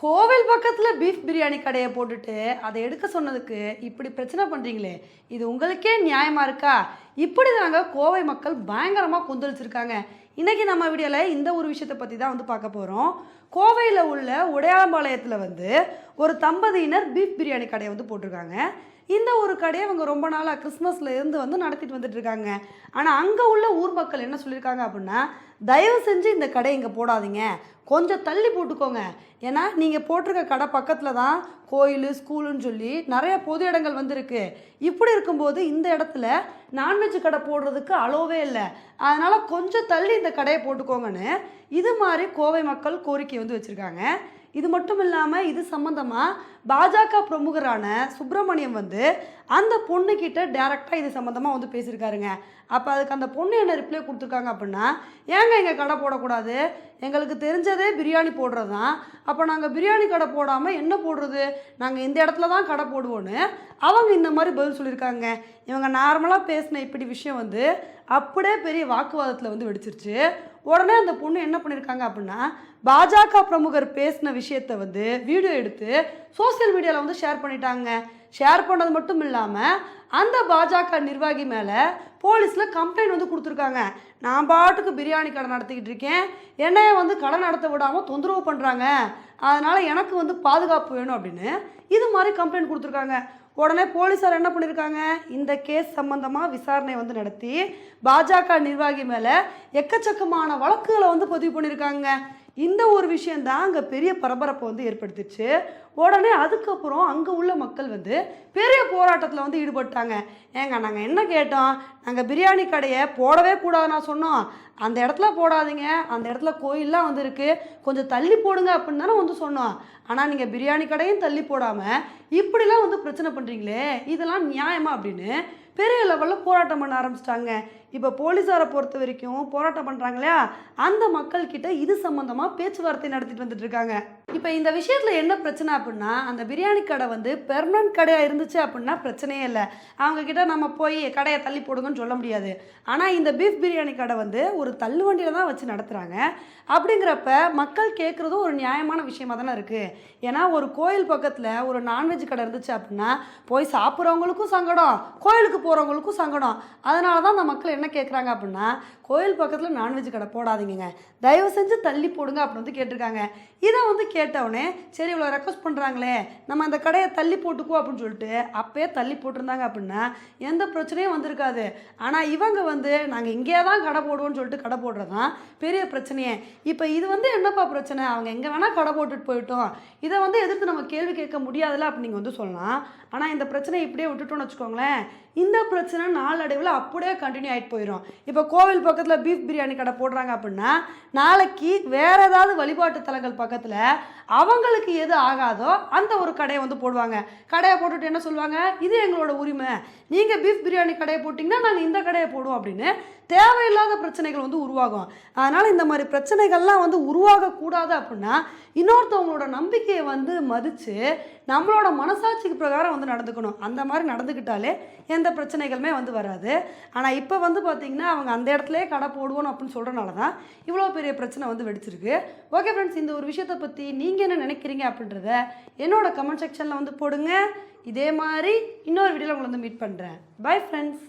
கோவில் பக்கத்தில் பீஃப் பிரியாணி கடையை போட்டுட்டு அதை எடுக்க சொன்னதுக்கு இப்படி பிரச்சனை பண்ணுறீங்களே இது உங்களுக்கே நியாயமாக இருக்கா? இப்படி நாங்கள் கோவை மக்கள் பயங்கரமாக கொந்தளிச்சிருக்காங்க. இன்றைக்கி நம்ம வீடியோவில் இந்த ஒரு விஷயத்தை பற்றி தான் வந்து பார்க்க போகிறோம் கோவையில் உள்ள உடையாம்பாளையத்தில் வந்து ஒரு தம்பதியினர் பீஃப் பிரியாணி கடையை வந்து போட்டிருக்காங்க. இந்த ஒரு கடையை அவங்க ரொம்ப நாளாக கிறிஸ்மஸில் இருந்து வந்து நடத்திட்டு வந்துட்டு இருக்காங்க. ஆனால் அங்கே உள்ள ஊர் மக்கள் என்ன சொல்லியிருக்காங்க அப்படின்னா தயவு செஞ்சு இந்த கடை இங்கே போடாதீங்க. கொஞ்சம் தள்ளி போட்டுக்கோங்க. ஏன்னா நீங்கள் போட்டிருக்க கடை பக்கத்தில் தான் கோயில் ஸ்கூலுன்னு சொல்லி நிறைய பொது இடங்கள் வந்திருக்கு. இப்படி இருக்கும்போது இந்த இடத்துல நான்வெஜ் கடை போடுறதுக்கு அளவே இல்லை. அதனால் கொஞ்சம் தள்ளி இந்த கடையை போட்டுக்கோங்கன்னு இது மாதிரி கோவை மக்கள் கோரிக்கை வந்து வச்சுருக்காங்க. இது மட்டும் இல்லாமல் இது சம்மந்தமாக பாஜக பிரமுகரான சுப்பிரமணியம் வந்து அந்த பொண்ணுக்கிட்ட டேரெக்டாக இது சம்மந்தமாக வந்து பேசியிருக்காருங்க. அப்போ அதுக்கு அந்த பொண்ணு என்ன ரிப்ளை கொடுத்துருக்காங்க அப்படின்னா ஏங்க எங்கள் கடை போடக்கூடாது? எங்களுக்கு தெரிஞ்சதே பிரியாணி போடுறது தான் அப்போ நாங்கள் பிரியாணி கடை போடாமல் என்ன போடுறது? நாங்கள் இந்த இடத்துல தான் கடை போடுவோன்னு அவங்க இந்த மாதிரி பதில் சொல்லியிருக்காங்க. இவங்க நார்மலாக பேசின இப்படி விஷயம் வந்து அப்படியே பெரிய வாக்குவாதத்தில் வந்து வெடிச்சிருச்சு. உடனே அந்த பொண்ணு என்ன பண்ணியிருக்காங்க அப்படின்னா பாஜக பிரமுகர் பேசின விஷயத்தை வந்து வீடியோ எடுத்து சோஷியல் மீடியாவில் வந்து ஷேர் பண்ணிட்டாங்க. ஷேர் பண்ணது மட்டும் இல்லாமல் அந்த பாஜக நிர்வாகி மேலே போலீஸில் கம்ப்ளைண்ட் வந்து கொடுத்துருக்காங்க. நான் பாட்டுக்கு பிரியாணி கடை நடத்திக்கிட்டு இருக்கேன். என்னைய வந்து கடை நடத்த விடாமல் தொந்தரவு பண்ணுறாங்க அதனால் எனக்கு வந்து பாதுகாப்பு வேணும் அப்படின்னு இது மாதிரி கம்ப்ளைண்ட் கொடுத்துருக்காங்க. உடனே போலீஸார் என்ன பண்ணியிருக்காங்க இந்த கேஸ் சம்பந்தமாக விசாரணை வந்து நடத்தி பாஜக நிர்வாகி மேலே எக்கச்சக்கமான வழக்குகளை வந்து பதிவு பண்ணியிருக்காங்க இந்த ஒரு விஷயந்தான் அங்கே பெரிய பரபரப்பை வந்து ஏற்படுத்திச்சு உடனே அதுக்கப்புறம் அங்கே உள்ள மக்கள் வந்து பெரிய போராட்டத்தில் வந்து ஈடுபட்டாங்க. ஏங்க நாங்கள் என்ன கேட்டோம்? நாங்கள் பிரியாணி கடையை போடவே கூடாது நான் சொன்னோம். அந்த இடத்துல போடாதீங்க. அந்த இடத்துல கோயிலெலாம் வந்து இருக்குது கொஞ்சம் தள்ளி போடுங்க அப்படின்னு தானே வந்து சொன்னோம். ஆனால் நீங்கள் பிரியாணி கடையும் தள்ளி போடாமல் இப்படிலாம் வந்து பிரச்சனை பண்ணுறீங்களே இதெல்லாம் நியாயமா அப்படின்னு பெரிய லெவலில் போராட்டம் பண்ண ஆரம்பிச்சிட்டாங்க. இப்போ போலீஸாரை பொறுத்த வரைக்கும் போராட்டம் பண்ணுறாங்க இல்லையா? அந்த மக்கள்கிட்ட இது சம்மந்தமாக பேச்சுவார்த்தை நடத்திட்டு வந்துட்டு இருக்காங்க. இப்போ இந்த விஷயத்தில் என்ன பிரச்சனை அப்படின்னா அந்த பிரியாணி கடை வந்து பெர்மனன்ட் கடையாக இருந்துச்சு அப்படின்னா பிரச்சனையே இல்லை. அவங்கக்கிட்ட நம்ம போய் கடையை தள்ளி போடுங்கன்னு சொல்ல முடியாது. ஆனால் இந்த பீஃப் பிரியாணி கடை வந்து ஒரு தள்ளு வண்டியில் தான் வச்சு நடத்துகிறாங்க அப்படிங்கிறப்ப மக்கள் கேட்குறதும் ஒரு நியாயமான விஷயமா தானே இருக்குது ஏன்னா ஒரு கோயில் பக்கத்தில் ஒரு நான்வெஜ் கடை இருந்துச்சு அப்படின்னா போய் சாப்பிட்றவங்களுக்கும் சங்கடம் கோயிலுக்கு போகிறவங்களுக்கும் சங்கடம். அதனால தான் அந்த மக்கள் என்ன கேட்குறாங்க அப்படின்னா கோயில் பக்கத்தில் நான்வெஜ் கடை போடாதீங்க தயவு செஞ்சு தள்ளி போடுங்க அப்படின்னு வந்து கேட்டிருக்காங்க. இதை வந்து கேட்டவுடனே சரி இவ்வளோ ரெக்வஸ்ட் பண்ணுறாங்களே நம்ம அந்த கடையை தள்ளி போட்டுக்குவோம் அப்படின்னு சொல்லிட்டு அப்பயே தள்ளி போட்டிருந்தாங்க அப்படின்னா எந்த பிரச்சனையும் வந்திருக்காது. ஆனால் இவங்க வந்து நாங்கள் இங்கேயே தான் கடை போடுவோம்னு சொல்லிட்டு கடை போடுறது தான் பெரிய பிரச்சனையே. இப்போ இது வந்து என்னப்பா பிரச்சனை? அவங்க எங்கே வேணால் கடை போட்டுட்டு போயிட்டோம். இதை வந்து எதிர்த்து நம்ம கேள்வி கேட்க முடியாதுல்ல? அப்படின்னு நீங்கள் வந்து சொல்லலாம். ஆனால் இந்த பிரச்சனையை இப்படியே விட்டுட்டோம்னு வச்சுக்கோங்களேன் இந்த பிரச்சனை நாளடைவில் அப்படியே கண்டினியூ ஆகிட்டு போயிடும் இப்போ கோவில் பக்கத்தில் பீஃப் பிரியாணி கடை போடுறாங்க அப்படின்னா நாளைக்கு வேறு ஏதாவது வழிபாட்டு தலங்கள் பக்கத்தில் அவங்களுக்கு எது ஆகாதோ அந்த ஒரு கடையை வந்து போடுவாங்க. கடையை போட்டுட்டு என்ன சொல்லுவாங்க? இது எங்களோட உரிமை. நீங்கள் பீஃப் பிரியாணி கடையை போட்டிங்கன்னா நாங்கள் இந்த கடையை போடுவோம் அப்படின்னு தேவையில்லாத பிரச்சனைகள் வந்து உருவாகும். அதனால் இந்த மாதிரி பிரச்சனைகள்லாம் வந்து உருவாகக்கூடாது அப்படின்னா இன்னொருத்தவங்களோட நம்பிக்கையை வந்து மதித்து நம்மளோட மனசாட்சிக்கு பிரகாரம் வந்து நடந்துக்கணும். அந்த மாதிரி நடந்துக்கிட்டாலே எந்த பிரச்சனைகளுமே வந்து வராது. ஆனால் இப்போ வந்து பார்த்திங்கன்னா அவங்க அந்த இடத்துலயே கடை போடுவோம் அப்படின்னு சொல்கிறனால தான் இவ்வளோ பெரிய பிரச்சனை வந்து வெடிச்சிருக்கு. ஓகே ஃப்ரெண்ட்ஸ் இந்த ஒரு விஷயத்தை பற்றி நீங்கள் என்ன நினைக்கிறீங்க அப்படின்றத என்னோட கமெண்ட் செக்ஷனில் வந்து போடுங்க. இதே மாதிரி இன்னொரு வீடியோவில் உங்களை வந்து மீட் பண்ணுறேன் பை ஃப்ரெண்ட்ஸ்